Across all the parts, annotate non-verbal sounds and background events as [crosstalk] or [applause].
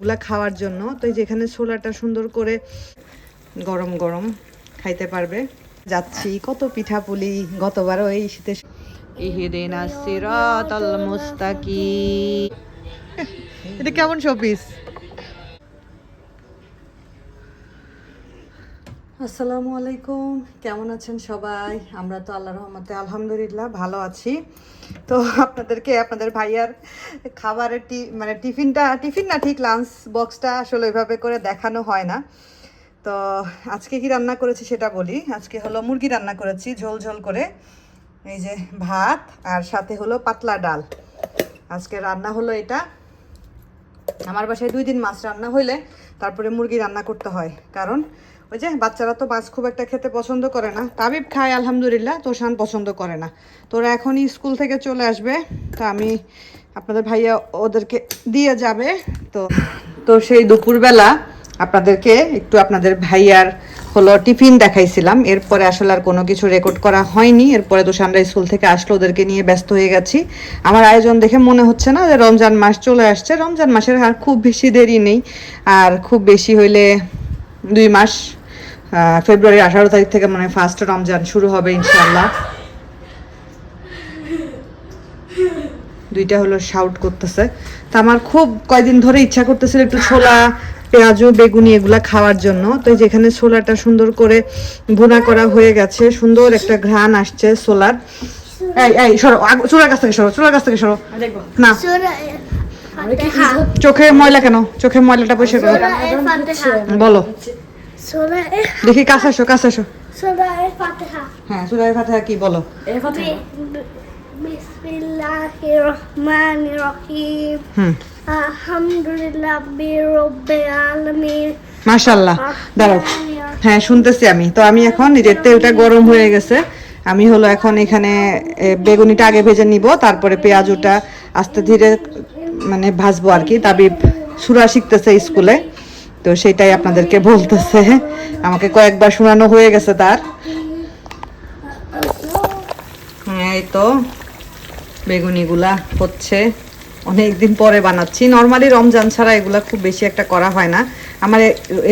গুলা খাওয়ার জন্য। তো এই যেখানে ছোলাটা সুন্দর করে গরম গরম খাইতে পারবে। যাচ্ছি কত পিঠা পুলি গতবারও এই শীতে ইহিদিনা সিরাতাল মুস্তাকি এটা কেমন শোপিস? আসসালামু আলাইকুম। কেমন আছেন সবাই? আমরা তো আল্লাহ রহমতে আলহামদুলিল্লাহ ভালো আছি। তো আপনাদেরকে, আপনাদের ভাইয়ার খাবারের টি মানে টিফিনটা টিফিন না ঠিক লাঞ্চ বক্সটা আসলে ওইভাবে করে দেখানো হয় না। তো আজকে কি রান্না করেছি সেটা বলি। আজকে হলো মুরগি রান্না করেছি, ঝোল ঝোল করে। এই যে ভাত, আর সাথে হলো পাতলা ডাল। আজকে রান্না হলো এটা। আমার বাসায় দুই দিন মাছ রান্না হইলে তারপরে মুরগি রান্না করতে হয়। কারণ ওই যে বাচ্চারা তো মাছ খুব একটা খেতে পছন্দ করে না। তাবিব খায়, আলহামদুলিল্লাহ, তোষান পছন্দ করে না। তোরা এখনই স্কুল থেকে চলে আসবে, তো আমি আপনাদের ভাইয়া ওদেরকে দিয়ে যাবে। তো তো সেই দুপুরবেলা আপনাদেরকে একটু আপনাদের ভাইয়ার হলো টিফিন দেখাইছিলাম। এরপরে আসলে আর কোনো কিছু রেকর্ড করা হয়নি। এরপরে তো তোষানরা স্কুল থেকে আসলো, ওদেরকে নিয়ে ব্যস্ত হয়ে গেছি। আমার আয়োজন দেখে মনে হচ্ছে না যে রমজান মাস চলে আসছে। রমজান মাসের আর খুব বেশি দেরি নেই। আর খুব বেশি হইলে দুই মাস ফেব্রুয়ারি আঠারো তারিখ থেকে মানে ফার্স্ট রমজান শুরু হবে ইনশাল্লাহ দুইটা হলো শাউট করতেছে। তা আমার খুব কয়দিন ধরে ইচ্ছা করতেছিল একটু ছোলা পেঁয়াজু বেগুনি এগুলা খাওয়ার জন্য। তো যেখানে ছোলাটা সুন্দর করে ভুনা করা হয়ে গেছে। সুন্দর একটা ঘ্রাণ আসছে ছোলার। এই এই সরো আগ- চুলার কাছ থেকে সরো চুলার কাছ থেকে সরো। না। চোখে ময়লা কেন? চোখের ময়লাটা পরিষ্কার করো। বলো। দেখি কাছে আসো কাছে আসো। হ্যাঁ সুরাই ফাতিহা কি বলো? মাশাল্লাহ দাঁড়াও। হ্যাঁ শুনতেছি আমি। তো আমি এখন নিজের তেলটা গরম হয়ে গেছে। আমি হলো এখন এখানে বেগুনিটা আগে ভেজে নিব তারপরে পেঁয়াজুটা আস্তে ধীরে মানে ভাজবো আর কি। তাবিব সুরা শিখতেছে স্কুলে। তো সেটাই আপনাদেরকে বলতেছে। আমাকে কয়েকবার শোনানো হয়ে গেছে তার। হ্যাঁ, এই তো বেগুনিগুলা হচ্ছে। অনেক দিন পরে বানাচ্ছি। নর্মালি রমজান ছাড়া এগুলা খুব বেশি একটা করা হয় না। আমার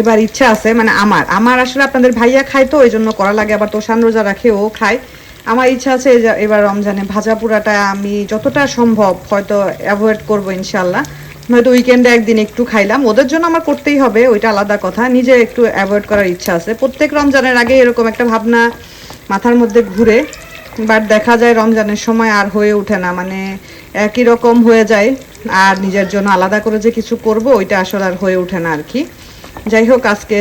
এবার ইচ্ছা আছে মানে আমার। আমার আসলে আপনাদের ভাইয়া খায় তো ওই জন্য করা লাগে। আবার তোষান রোজা রাখে ও খায়। আমার ইচ্ছা আছে এবার রমজানে ভাজা পুরাটা আমি যতটা সম্ভব হয়তো অ্যাভয়েড করব ইনশাল্লাহ হয়তো উইকেন্ডে একদিন একটু খাইলাম। ওদের জন্য আমার করতেই হবে, ওইটা আলাদা কথা। নিজে একটু অ্যাভয়েড করার ইচ্ছা আছে। প্রত্যেক রমজানের আগে এরকম একটা ভাবনা মাথার মধ্যে ঘুরে বাট দেখা যায় রমজানের সময় আর হয়ে ওঠে না। মানে একই রকম হয়ে যায়, আর নিজের জন্য আলাদা করে যে কিছু করব, ওইটা আসলে আর হয়ে ওঠে না আর কি। যাই হোক, আজকে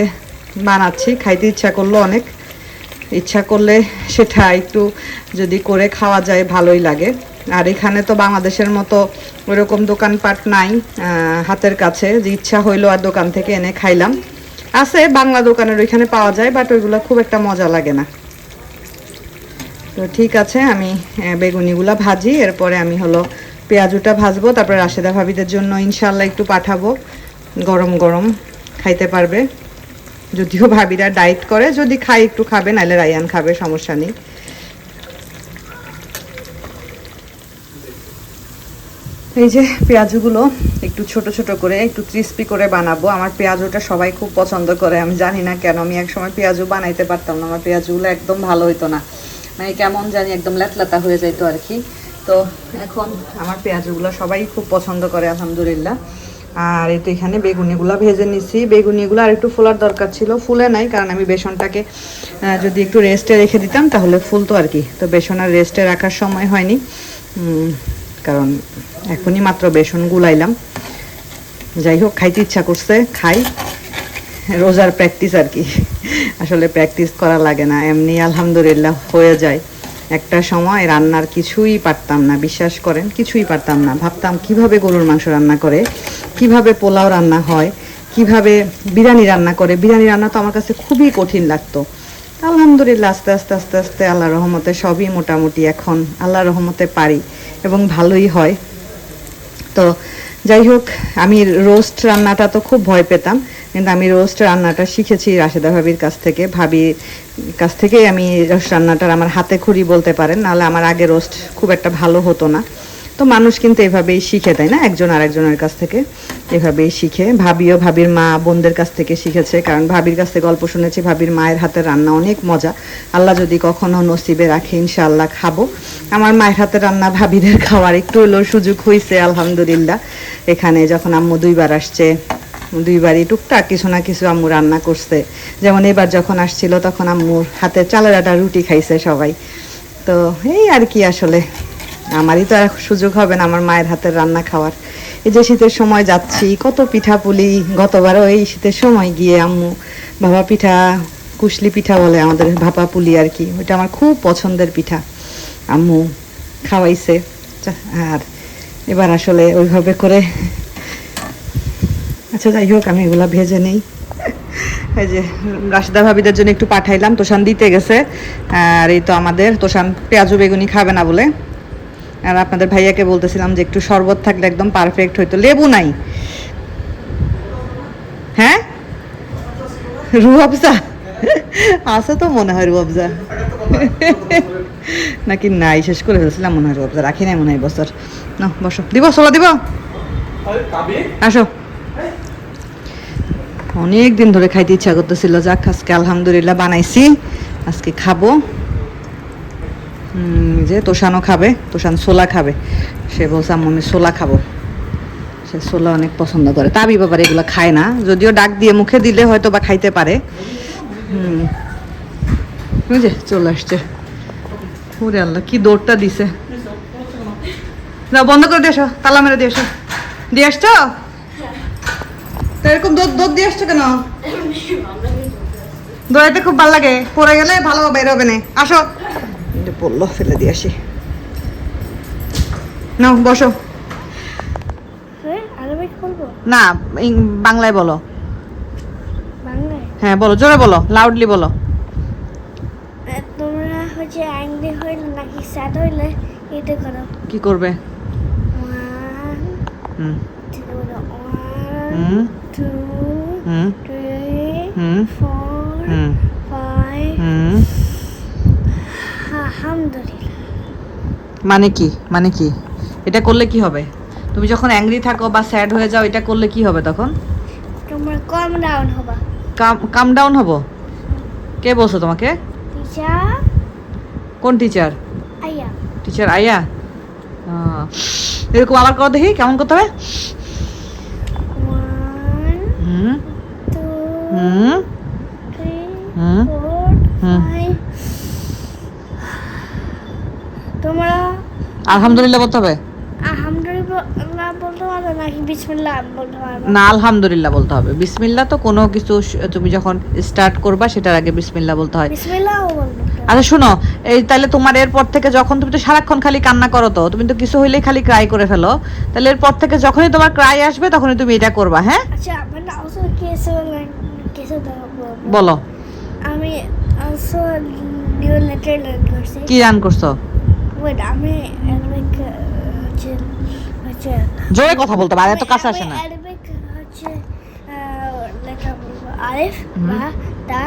বানাচ্ছি, খাইতে ইচ্ছা করল অনেক। ইচ্ছা করলে সেটা একটু যদি করে খাওয়া যায়, ভালোই লাগে। আর এখানে তো বাংলাদেশের মতো ওইরকম দোকানপাট নাই হাতের কাছে। যে ইচ্ছা হইল আর দোকান থেকে এনে খাইলাম। আছে, বাংলা দোকানের ওইখানে পাওয়া যায় বাট ওইগুলো খুব একটা মজা লাগে না। তো ঠিক আছে, আমি বেগুনিগুলা ভাজি, এরপরে আমি হলো পেঁয়াজুটা ভাজবো, তারপরে রাশেদা ভাবিদের জন্য ইনশাল্লাহ একটু পাঠাবো। গরম গরম খাইতে পারবে। যদিও ভাবিরা ডায়েট করে, যদি খাই একটু খাবে, নাহলে রায়ান খাবে, সমস্যা নেই। এই যে পেঁয়াজগুলো একটু ছোট ছোট করে, একটু ক্রিস্পি করে বানাবো। আমার পেঁয়াজটা সবাই খুব পছন্দ করে, আমি জানি না কেন, আমি এক সময় পেঁয়াজু বানাইতে পারতাম না, আমার পেঁয়াজগুলো একদম ভালো হইতো না। মানে কেমন জানি একদম ল্যাতলাতা হয়ে যাইতো আর কি। তো এখন আমার পেঁয়াজগুলো সবাই খুব পছন্দ করে, আলহামদুলিল্লাহ। আর এই তো এখানে বেগুনিগুলো ভেজে নিছি। বেগুনিগুলো আর একটু ফোলার দরকার ছিল, ফুলে নাই, কারণ আমি বেসনটাকে যদি একটু রেস্টে রেখে দিতাম, তাহলে ফুলতো আর কি। তো বেসন আর রেস্টে রাখার সময় হয়নি। কারণ এখনই মাত্র বেসন গুলাইলাম। যাই হোক, খাইতে ইচ্ছা করছে, খাই। রোজার প্র্যাকটিস আর কি। আসলে প্র্যাকটিস করা লাগে না, এমনি আলহামদুলিল্লাহ হয়ে যায়। একটা সময় রান্নার কিছুই পারতাম না, বিশ্বাস করেন, কিছুই পারতাম না। ভাবতাম কীভাবে গরুর মাংস রান্না করে, কীভাবে পোলাও রান্না হয়, কীভাবে বিরিয়ানি রান্না করে। বিরিয়ানি রান্না তো আমার কাছে খুবই কঠিন লাগতো। আলহামদুলিল্লাহ আস্তে আস্তে আস্তে আস্তে আল্লাহ রহমতে সবই মোটামুটি এখন আল্লাহ রহমতে পারি এবং ভালোই হয়। তো যাই হোক, আমি রোস্ট রান্নাটা তো খুব ভয় পেতাম। কিন্তু আমি রোস্ট রান্নাটা শিখেছি রাশেদা ভাবির কাছ থেকে। ভাবির কাছ থেকেই আমি রোস্ট রান্নাটার আমার হাতে খড়ি বলতে পারেন, নাহলে আমার আগে রোস্ট খুব একটা ভালো হতো না। তো মানুষ কিন্তু এভাবেই শিখে, তাই না? একজন আরেকজনের কাছ থেকে এভাবেই শিখে। ভাবিও ভাবির মা বোনদের কাছ থেকে শিখেছে, কারণ ভাবির কাছ থেকে গল্প শুনেছি, ভাবির মায়ের হাতের রান্না অনেক মজা। আল্লাহ যদি কখনো নসিবে রাখে, ইনশাআল্লাহ খাব। আমার মায়ের হাতের রান্না ভাবিদের খাওয়ার একটু হলেও সুযোগ হয়েছে আলহামদুলিল্লাহ। এখানে যখন আম্মু দুইবার আসছে দুইবারই টুকটাক কিছু না কিছু আম্মু রান্না করছে। যেমন এবার যখন আসছিল তখন আম্মুর হাতে চালের আটা রুটি খাইছে সবাই। তো এই আর কি আসলে। আমারই তো আর সুযোগ হবে না আমার মায়ের হাতের রান্না খাওয়ার। এই যে শীতের সময় যাচ্ছি, কত পিঠা পুলি। গতবারও এই শীতের সময় গিয়ে আম্মু ভাপা পিঠা, কুশলি পিঠা বলে আমাদের ভাপা পুলি আর কি, ওইটা আমার খুব পছন্দের পিঠা। আম্মু খাওয়াইছে। আর এবার আসলে ওইভাবে করে আচ্ছা যাই হোক আমি এগুলা ভেজে নেই। এই যে রাশিদা ভাবিদের জন্য একটু পাঠাইলাম তোষান দিতে গেছে। আর এই তো আমাদের তোষান পেঁয়াজু বেগুনি খাবে না বলে। আর আপনাদের ভাইয়াকে বলতেছিলাম যে একটু শরবত থাকলে একদম পারফেক্ট হইতো। লেবু নাই। হ্যাঁ? রুয়াবজা আছে তো মনে হয় রুয়াবজা নাকি নাই শেষ করে ফেলছিলাম মনে হয় রুয়াবজা রাখি নাই মনে হয় বছর। না বসো। দিব সোলা দিব? আসো। অনেক দিন ধরে খাইতে ইচ্ছা করতেছিল, যাক, আজকে আলহামদুলিল্লাহ বানাইছি, আজকে খাব। যে তোষানও খাবে, তোষান সোলা খাবে। সে বলছে আমি সোলা খাব। সে সোলা অনেক পছন্দ করে। তাবি বাবার এগুলো খায় না, যদিও ডাক দিয়ে মুখে দিলে হয়তো বা খাইতে পারে। ওই চলে আসছে। ওরে আল্লাহ, কি দৌড়টা দিছে। না বন্ধ করে দিয়ে আসো, তালা মেরে দিয়ে আসো। দিয়ে আসছো? এরকম দৌড় দৌড় দিয়ে আসছো কেন? দৌড়াইতে খুব ভালো লাগে। পড়ে গেলে ভালো বের হবে না। আসো। এটা পড়ল ফেলে দিয়ে আসি। নাও বসো। হ্যাঁ না বাংলায় বলো। বাংলায়? হ্যাঁ বলো জোরে বলো লাউডলি বলো। এ, তোমরা হচ্ছে অ্যাংরি হইলে নাকি স্যাড হইলে এটা করো। কি করবে? হুম। হুম। হুম থ্রি হুম ফোর হুম ফাইভ হুম আলহামদুলিল্লাহ মানে কি? মানে কি? এটা করলে কি হবে? তুমি যখন অ্যাংরি থাকো বা স্যাড হয়ে যাও এটা করলে কি হবে তখন? তোমরা কম ডাউন হবা। কাম কাম ডাউন হব? কে বলছো তোমাকে? টিচার কোন টিচার আইয়া টিচার আইয়া এরকম আবার কর দেখি কেমন করতে হবে ওয়ান হুম টু হুম? থ্রি হুম ফোর হুম। ফাইভ তোমরা আলহামদুলিল্লাহ বলতে হবে? আলহামদুলিল্লাহ বলতে পারো নাকি বিসমিল্লাহ বলতে পারো না আলহামদুলিল্লাহ বলতে হবে। বিসমিল্লাহ তো কোনো কিছু তুমি যখন স্টার্ট করবা সেটার আগে বিসমিল্লাহ বলতে হয়। বিসমিল্লাহ আচ্ছা শোনো এই তাহলে তোমার এরপর থেকে যখন তুমি তো সারাক্ষণ খালি কান্না করো তো তুমি তো কিছু হইলেই খালি ক্রাই করে ফেলো। তাহলে এরপর থেকে যখনই তোমার ক্রাই আসবে তখনই তুমি এটা করবা হ্যাঁ? আচ্ছা বলো। আমি also নিউ লেটার লার্ন করছি। কি রান করছ? ওয়েট আমি অ্যারাবিক হচ্ছে হচ্ছে জোরে কথা বলতে আর এত কাছে আসে না। অ্যারাবিক হচ্ছে লেটার বলব। আলিফ। বা তা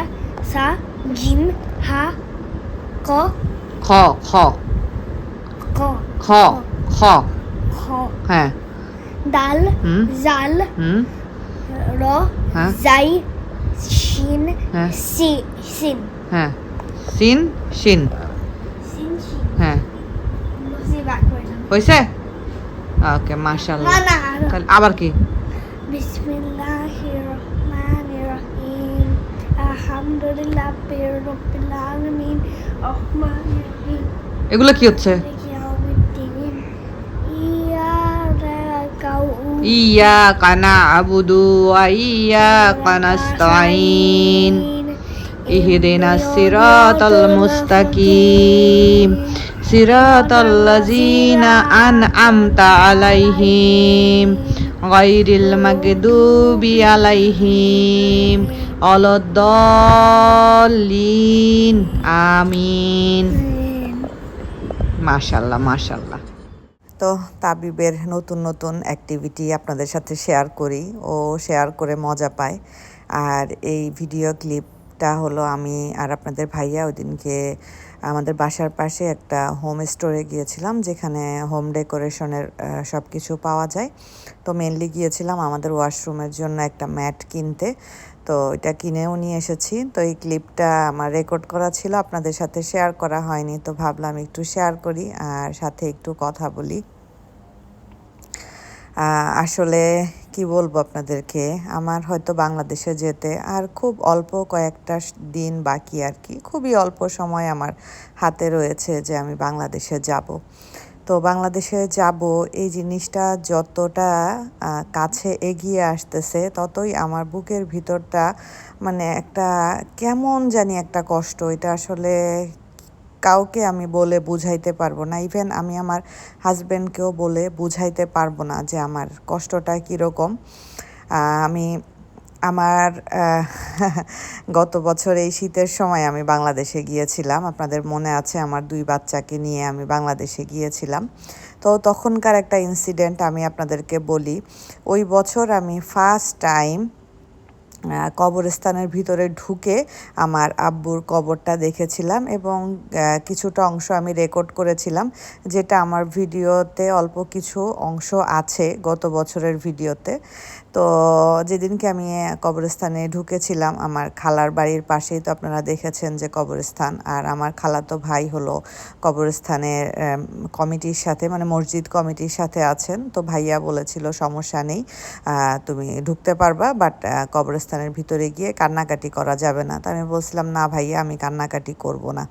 সা জিম হা ক খ খ। ক খ খ। খ। হ্যাঁ। হুম। জাল র হ্যাঁ। শিন হ্যাঁ। সি সিন হ্যাঁ সিন শিন সিন শিন হ্যাঁ হয়েছে ওকে মাশাআল্লাহ তাহলে আবার কি বিসমিল্লাহির রহমানির রহিম আলহামদুলিল্লাহি রাব্বিল আলামিন রহমানির রহিম এগুলো কি হচ্ছে? ইয়া কানা আবুদু ইয়া কানাস্তাইন ইহদিনা সিরাতাল মুস্তাকিম সিরাতাল লাযিনা আন'আমতা আলাইহিম গায়রিল মাগদুবি আলাইহিম অলদ্দলিন আমিন মাশাল্লাহ মাশাল্লাহ তো তাবিবের নতুন নতুন অ্যাক্টিভিটি আপনাদের সাথে শেয়ার করি। ও শেয়ার করে মজা পায়। আর এই ভিডিও ক্লিপটা হলো আমি আর আপনাদের ভাইয়া ওই দিনকে আমাদের বাসার পাশে একটা হোম স্টোরে গিয়েছিলাম, যেখানে হোম ডেকোরেশনের সব কিছু পাওয়া যায়। তো মেনলি গিয়েছিলাম আমাদের ওয়াশরুমের জন্য একটা ম্যাট কিনতে। তো এটা কিনেও নিয়ে এসেছি। তো এই ক্লিপটা আমার রেকর্ড করা ছিল, আপনাদের সাথে শেয়ার করা হয়নি। তো ভাবলাম একটু শেয়ার করি আর সাথে একটু কথা বলি। আসলে কি বলব আপনাদেরকে, আমার হয়তো বাংলাদেশে যেতে আর খুব অল্প কয়েকটা দিন বাকি আর কি। খুবই অল্প সময় আমার হাতে রয়েছে যে আমি বাংলাদেশে যাব। তো বাংলাদেশে যাব, এই জিনিসটা যতটা কাছে এগিয়ে আসতেছে, ততই আমার বুকের ভিতরটা মানে একটা কেমন জানি একটা কষ্ট। এটা আসলে কাউকে আমি বলে বুঝাইতে পারব না। ইভেন আমি আমার হাজব্যান্ডকেও বলে বুঝাইতে পারব না যে আমার কষ্টটা কীরকম। আমি আমার [laughs] গত বছর এই শীতের সময় আমি বাংলাদেশে গিয়েছিলাম। আপনাদের মনে আছে আমার দুই বাচ্চাকে নিয়ে আমি বাংলাদেশে গিয়েছিলাম। তো তখনকার একটা ইনসিডেন্ট আমি আপনাদেরকে বলি। ওই বছর আমি ফার্স্ট টাইম কবরস্থানের ভিতরে ঢুকে আমার আব্বুর কবরটা দেখেছিলাম এবং কিছুটা অংশ আমি রেকর্ড করেছিলাম, যেটা আমার ভিডিওতে অল্প কিছু অংশ আছে গত বছরের ভিডিওতে। তো যেদিনকে আমি কবরস্থানে ঢুকেছিলাম, আমার খালার বাড়ির পাশেই তো আপনারা দেখেছেন যে কবরস্থান। আর আমার খালাতো ভাই হলো কবরস্থানের কমিটির সাথে মানে মসজিদ কমিটির সাথে আছেন। তো ভাইয়া বলেছিল, সমস্যা নেই তুমি ঢুকতে পারবা, বাট কবরস্থানের ভিতরে গিয়ে কান্নাকাটি করা যাবে না। তো আমি বলছিলাম, না ভাইয়া, আমি কান্নাকাটি করব না।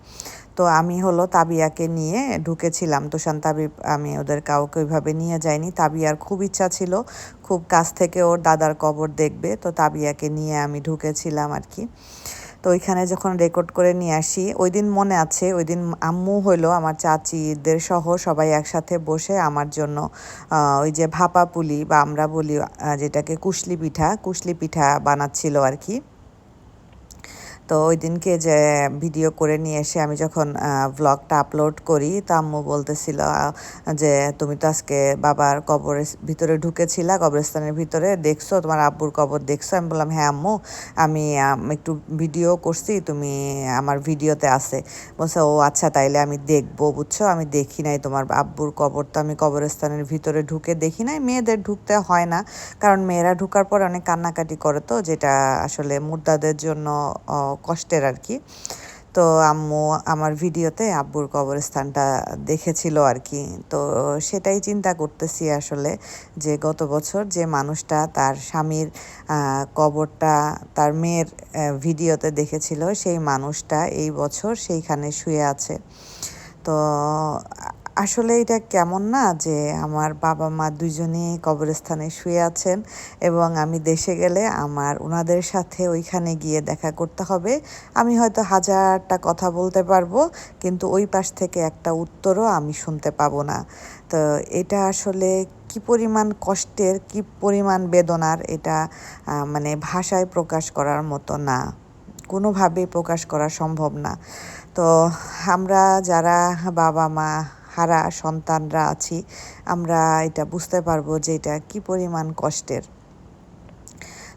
তো আমি হলো তাবিয়াকে নিয়ে ঢুকেছিলাম। তুষান তাবি আমি ওদের কাউকে ওইভাবে নিয়ে যাইনি। তাবিয়ার খুব ইচ্ছা ছিল, খুব কাছ থেকে ওর দাদার কবর দেখবে। তো তাবিয়াকে নিয়ে আমি ঢুকেছিলাম আর কি। তো ওইখানে যখন রেকর্ড করে নিয়ে আসি ওই দিন মনে আছে ওই দিন আম্মু হইল আমার চাচিদের সহ সবাই একসাথে বসে আমার জন্য ওই যে ভাপা পুলি বা আমরা বলি যেটাকে কুশলি পিঠা কুশলি পিঠা বানাচ্ছিল আর কি। তো ওই দিনকে যে ভিডিও করে নিয়ে এসে আমি যখন ব্লগটা আপলোড করি, তা আম্মু বলতেছিল যে তুমি তো আজকে বাবার কবরের ভিতরে ঢুকেছিলা, কবরস্থানের ভিতরে, দেখছ, তোমার আব্বুর কবর দেখছ? আমি বললাম হ্যাঁ আম্মু, আমি একটু ভিডিও করছি, তুমি আমার ভিডিওতে আছে। বলছে, ও আচ্ছা তাইলে আমি দেখব, বুঝছ? আমি দেখি নাই তোমার আব্বুর কবর, তো আমি কবরস্থানের ভিতরে ঢুকে দেখি নাই। মেয়েদের ঢুকতে হয় না, কারণ মেয়েরা ঢুকার পর অনেক কান্নাকাটি করে তো, যেটা আসলে মুর্দাদের জন্য কষ্টের আর কি। তো আম্মু আমার ভিডিওতে আব্বুর কবরস্থানটা দেখেছিল আর কি। তো সেটাই চিন্তা করতেছি আসলে যে গত বছর যে মানুষটা তার স্বামীর কবরটা তার মেয়ের ভিডিওতে দেখেছিল, সেই মানুষটা এই বছর সেইখানে শুয়ে আছে। তো আসলে এটা কেমন না যে আমার বাবা মা দুজনেই কবরস্থানে শুয়ে আছেন এবং আমি দেশে গেলে আমার ওনাদের সাথে ওইখানে গিয়ে দেখা করতে হবে। আমি হয়তো হাজারটা কথা বলতে পারব, কিন্তু ওই পাশ থেকে একটা উত্তরও আমি শুনতে পাবো না। তো এটা আসলে কি পরিমাণ কষ্টের, কি পরিমাণ বেদনার এটা মানে ভাষায় প্রকাশ করার মতো না। কোনোভাবেই প্রকাশ করা সম্ভব না। তো আমরা যারা বাবা মা হারা সন্তানরা আছি, আমরা এটা বুঝতে পারব যে এটা কী পরিমাণ কষ্টের।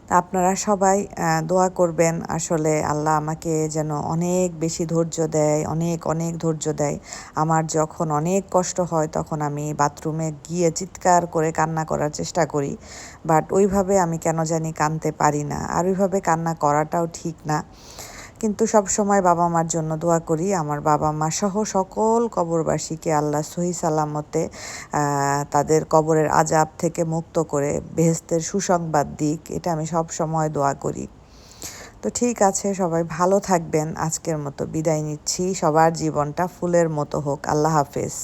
তা আপনারা সবাই দোয়া করবেন, আসলে আল্লাহ আমাকে যেন অনেক বেশি ধৈর্য দেয়, অনেক অনেক ধৈর্য দেয়। আমার যখন অনেক কষ্ট হয়, তখন আমি বাথরুমে গিয়ে চিৎকার করে কান্না করার চেষ্টা করি। বাট ওইভাবে আমি কেন জানি কানতে পারি না। আর ওইভাবে কান্না করাটাও ঠিক না। কিন্তু সব সময় বাবা মার জন্য দোয়া করি। আমার বাবা মা সহ সকল কবরবাসীকে আল্লাহ সহি সালামতে তাদের কবরের আজাব থেকে মুক্ত করে, বেহেস্তের সুসংবাদ দিক, এটা আমি সব সময় দোয়া করি। তো ঠিক আছে, সবাই ভালো থাকবেন। আজকের মতো বিদায় নিচ্ছি। সবার জীবনটা ফুলের মতো হোক। আল্লাহ হাফেজ।